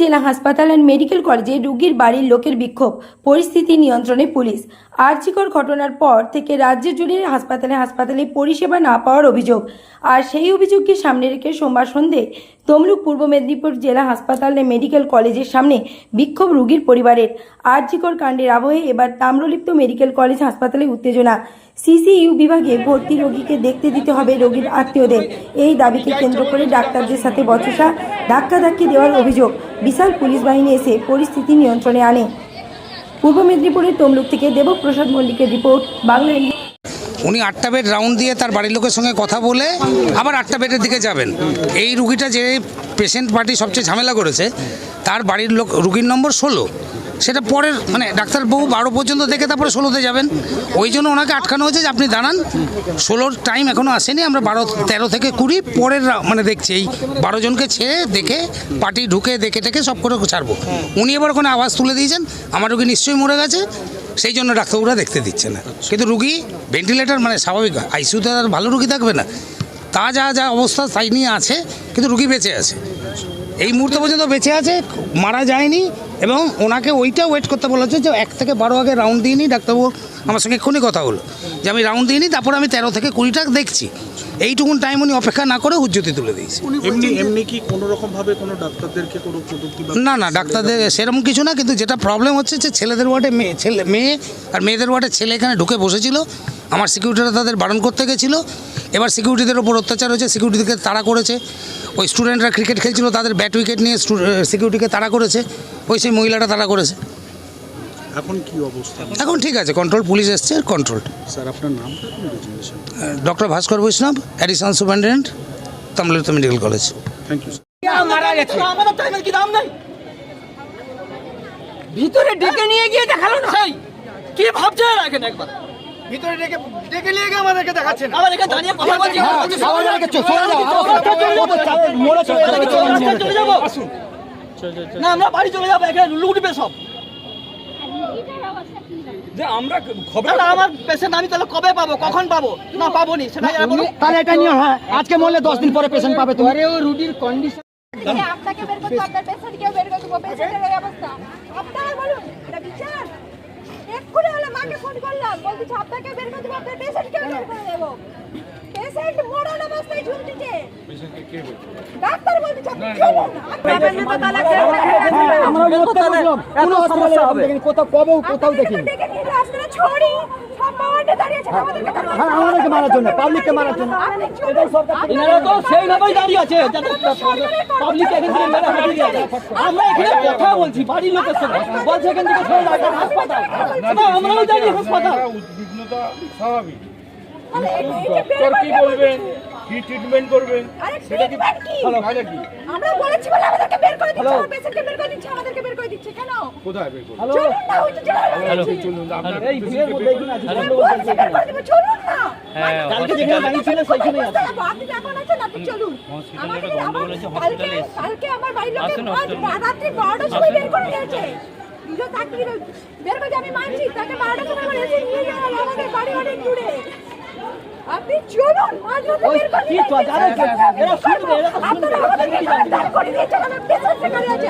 জেলা হাসপাতাল and medical কলেজে রুগীর বাড়ির লোকের বিক্ষোভ। পরিস্থিতি নিয়ন্ত্রণে পুলিশ। আর্চিকর ঘটনার পর থেকে রাজ্য জুড়ে হাসপাতালে হাসপাতালে পরিষেবা না পাওয়ার অভিযোগ। আর সেই অভিযোগকে সামনে রেখে সোমবার সন্ধে তমলুক পূর্ব মেদিনীপুর জেলা হাসপাতাল অ্যান্ড মেডিকেল কলেজের সামনে বিক্ষোভ রুগীর পরিবারের। আর্চিকর কাণ্ডের আবহে এবার তাম্রলিপ্ত মেডিকেল কলেজ হাসপাতালে উত্তেজনা। সিসিইউ বিভাগে ভর্তি রোগীকে দেখতে দিতে হবে রোগীর আত্মীয়দের। এই দাবিকে কেন্দ্র করে ডাক্তারদের সাথে বচসা, ধাক্কাধাক্কি দেওয়ার অভিযোগ। বিশাল পুলিশ বাহিনী এসে পরিস্থিতি নিয়ন্ত্রণে আনে। পূর্ব মেদিনীপুরের তমলুক থেকে দেবপ্রসাদ মল্লিকের রিপোর্ট, বাংলা উনি আটটা বেড রাউন্ড দিয়ে তার বাড়ির লোকের সঙ্গে কথা বলে আবার আটটা বেডের দিকে যাবেন। এই রুগীটা যে পেশেন্ট পার্টি সবচেয়ে ঝামেলা করেছে, তার বাড়ির লোক, রুগীর নম্বর ষোলো। সেটা পরের মানে ডাক্তারবাবু বারো পর্যন্ত দেখে তারপরে ষোলোতে যাবেন। ওই জন্য ওনাকে আটকানো হয়েছে যে আপনি দাঁড়ান। ষোলোর টাইম এখনও আসেনি, আমরা বারো, তেরো থেকে কুড়ি, পরের মানে দেখছি, এই বারো জনকে ছেড়ে দেখে, পার্টি ঢুকে দেখে টেকে সব করে ছাড়বো। উনি এবার ওখানে আওয়াজ তুলে দিয়েছেন, আমার রুগী নিশ্চয়ই মরে গেছে, সেই জন্য ডাক্তারবাবুরা দেখতে দিচ্ছে না। কিন্তু রুগী ভেন্টিলেটর মানে স্বাভাবিক আইসিউতে আর ভালো রুগী থাকবে না। তা যা যা অবস্থা তাই নিয়ে আছে, কিন্তু রুগী বেঁচে আছে। এই মুহূর্ত পর্যন্ত বেঁচে আছে, মারা যায়নি এবং ওনাকে ওইটা ওয়েট করতে বলা হচ্ছে যে এক থেকে বারো আগে রাউন্ড দিইনি ডাক্তারবাবু আমার সঙ্গে এক্ষুনি কথা হলো। যে আমি রাউন্ড দিইনি তারপর আমি তেরো থেকে কুড়িটা দেখছি। এইটুকুন টাইম উনি অপেক্ষা না করে উজ্জ্যোতি তুলে দিয়েছে। এমনি এমনি কি কোনো রকম ভাবে কোনো ডাক্তারদেরকে কোনো প্রযুক্তি না না ডাক্তারদের সেরকম কিছু না কিন্তু যেটা প্রবলেম হচ্ছে যে ছেলেদের ওয়ার্ডে মেয়ে ছেলে মেয়ে আর মেয়েদের ওয়ার্ডে ছেলে এখানে ঢুকে বসেছিল। আমার সিকিউরিটিরা তাদের বারণ করতে গেছিল। এবার সিকিউরিটিদের ওপর অত্যাচার হয়েছে সিকিউরিটিকে তাড়া করেছে। ওই স্টুডেন্টরা ক্রিকেট খেলছিল তাদের ব্যাট উইকেট নিয়ে সিকিউরিটিকে তাড়া করেছে ওই সেই মহিলাটা তাড়া করেছে। এখন কি অবস্থা? এখন ঠিক আছে কন্ট্রোল পুলিশ এসছে কন্ট্রোল স্যার আপনার designation doctor Bhaskar Baishnab additional superintendent Tamralipta medical college thank you মারা গেছে? আমাদের টাইমের কি দাম নাই? ভিতরে ডেকে নিয়ে গিয়ে দেখাল না। কি ভাবছে রাখেন একবার? ভিতরে ডেকে ডেকে নিয়ে গিয়ে আমাদেরকে দেখাচ্ছেন। আবার এখানে দাঁড়িয়ে কথা বলছি। চলে যাব না আমরা বাড়ি চলে যাব এখানে লুটবে সব। যে আমরা খবর পেশেন্ট আমি তাহলে কবে পাবো? কখন পাবো? না পাবো নি সেটা এরা তাহলে এটা নিয়ে হয় আজকে মরলে দশ দিন পরে পেশেন্ট পাবে তুমি। রুটির কন্ডিশন আপনাকে বের করব আপনার পেশেন্টকেও বের করে পেশেন্টের অবস্থা আপনারা বলুন এটা বিচার? এক্ষুনি হলো মাকে ফোন করলাম বলতেছে আপনাকে বের করতে দেবো আপনার পেশেন্টকেও বের করে দেব। পেশেন্ট মরণ অবস্থায় ঝুলতেছে। ডাক্তার বলতেছে আপনি চলুন আমরা মরতে বসলাম কোনো সমস্যা হবে কোথাও কবে কোথাও দেখিনি ছড়ি ধরুন। হ্যাঁ আমাদেরকে মারার জন্য পাবলিককে মারার জন্য। এটাই সরকার এনারা তো সেইভাবেই দাঁড়িয়ে আছে। পাবলিক এখান থেকে মেরে হাঁটি আমরা এখানে কথা বলছি বাড়ির লোকের সঙ্গে। বলছে এখান থেকে সরে হাসপাতাল। আমরাও জানি হাসপাতাল। উদ্বিগ্নতা স্বাভাবিক। বের তোর কি বলবেন কি ট্রিটমেন্ট করবেন আরে সেটা কি treatment কি? কি? আমরা বলেছি বলে আমাদেরকে বের করে দিচ্ছে আমার পেশেন্টকে বের করে দিচ্ছে আমাদেরকে বের করে দিচ্ছে কেন? কোথায় বের করবেন চলুন না ওই তো চলে চলুন আপনার এই ভিড়ের মধ্যে এখানে আছে করে দেবো, চলুন না। কালকে যেখানে দাঁড়িয়েছিল সেইখানেই আছে। আপনি এখন আছেন আপনি চলুন। আমাকে আমার- কালকে কালকে আমার বাড়ির লোকে আজ রাত্রি বারোটার সময় বের করে দিয়েছে। দুটো চাকরি বের করে আমি মানছি তাকে বারোটার সময় এসে নিয়ে গেল আমাদের বাড়ি অনেক দূরে। আপনি চলুন মাঝ বের করে কি দিয়ে তো, যারা- যাচ্ছে। এরা শুনবে, এরা শুনবে। আপনারা আমাদেরকে দাঁড় করে দিয়েছেন আমার পেছন থেকে আছে